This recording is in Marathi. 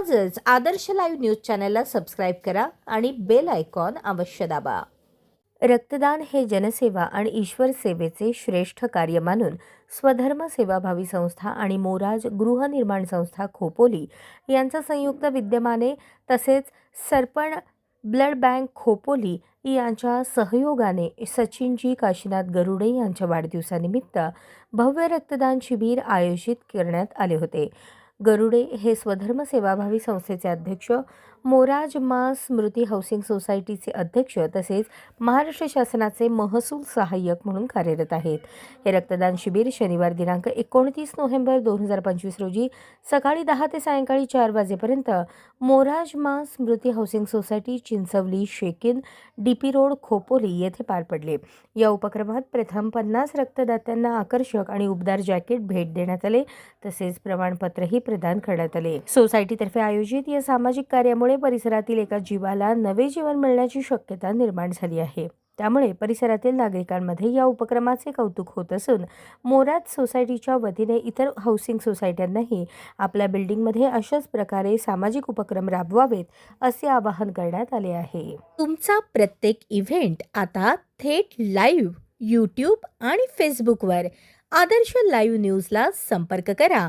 आजच आदर्श लाईव्ह न्यूज चॅनलला सबस्क्राईब करा आणि बेल आयकॉन अवश्य दाबा. रक्तदान हे जनसेवा आणि ईश्वर सेवेचे श्रेष्ठ कार्य मानून स्वधर्म सेवाभावी संस्था आणि मोराज गृहनिर्माण संस्था खोपोली यांचा संयुक्त विद्यमाने तसेच सरपण ब्लड बँक खोपोली यांच्या सहयोगाने सचिनजी काशीनाथ गरुडे यांच्या वाढदिवसानिमित्त भव्य रक्तदान शिबिर आयोजित करण्यात आले होते. गरुडे हे स्वधर्म सेवाभावी संस्थेचे अध्यक्ष मोराज मा स्मृती हाऊसिंग सोसायटीचे अध्यक्ष तसेच महाराष्ट्र शासनाचे महसूल सहाय्यक म्हणून कार्यरत आहेत. हे रक्तदान शिबिर शनिवार दिनांक एकोणतीस नोव्हेंबर दोन हजार पंचवीस रोजी सकाळी दहा ते सायंकाळी चार वाजेपर्यंत मोराज मा स्मृती हाऊसिंग सोसायटी चिंचवली शेकिन डी पी रोड खोपोली येथे पार पडले. या उपक्रमात प्रथम पन्नास रक्तदात्यांना आकर्षक आणि उबदार जॅकेट भेट देण्यात आले. तसेच प्रमाणपत्रही प्रदान करण्यात आले. सोसायटीतर्फे आयोजित या सामाजिक कार्यामुळे परिसरातील एका जीवाला नवे जीवन मिळण्याची शक्यता निर्माण झाली आहे. त्यामुळे परिसरातील नागरिकांमध्ये या उपक्रमाचे कौतुक होत असून मोरात सोसायटीच्या वतीने इतर हाऊसिंग सोसायट्यांनाही आपल्या बिल्डिंगमध्ये अशाच प्रकारे सामाजिक उपक्रम राबवावेत असे आवाहन करण्यात आले आहे. तुमचा प्रत्येक इव्हेंट आता थेट लाईव्ह यूट्यूब आणि फेसबुकवर आदर्श लाईव्ह न्यूजला संपर्क करा.